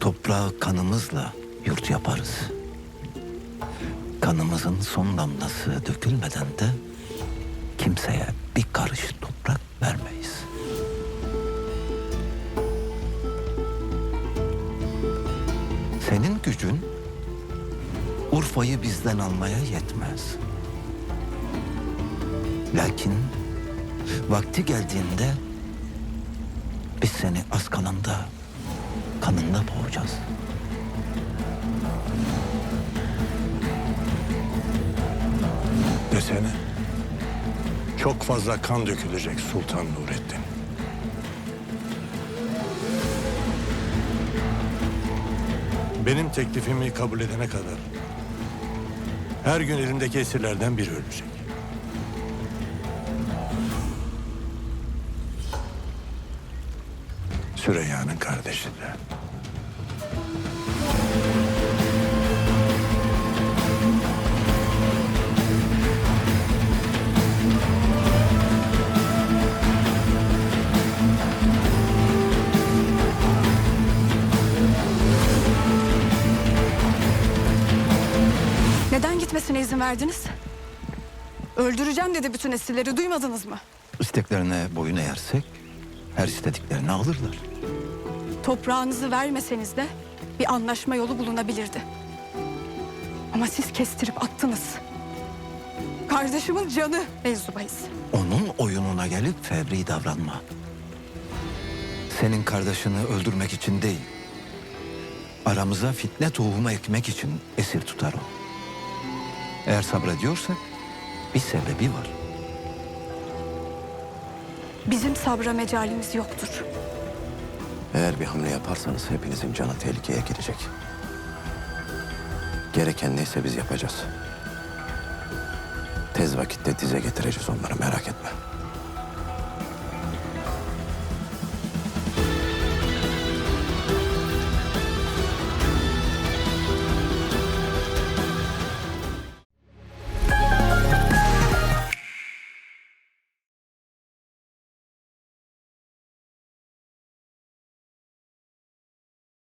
toprağı kanımızla yurt yaparız. Kanımızın son damlası dökülmeden de kimseye bir karış toprak vermeyiz. Senin gücün Urfa'yı bizden almaya yetmez. Lakin vakti geldiğinde biz seni az kanında, boğacağız. Desene. Çok fazla kan dökülecek Sultan Nurettin. Benim teklifimi kabul edene kadar her gün elindeki esirlerden biri ölecek. Süreyya'nın kardeşi de. Neden gitmesine izin verdiniz? Öldüreceğim dedi bütün esirleri duymadınız mı? İsteklerine boyun eğersek her istediklerini alırlar. Toprağınızı vermeseniz de bir anlaşma yolu bulunabilirdi. Ama siz kestirip attınız. Kardeşimin canı mevzubayız. Onun oyununa gelip fevri davranma. Senin kardeşini öldürmek için değil, aramıza fitne tohumu ekmek için esir tutar o. Eğer sabrediyorsak bir sebebi var. Bizim sabra mecalimiz yoktur. Eğer bir hamle yaparsanız hepinizin canı tehlikeye girecek. Gereken neyse biz yapacağız. Tez vakitte dize getireceğiz onları merak etme.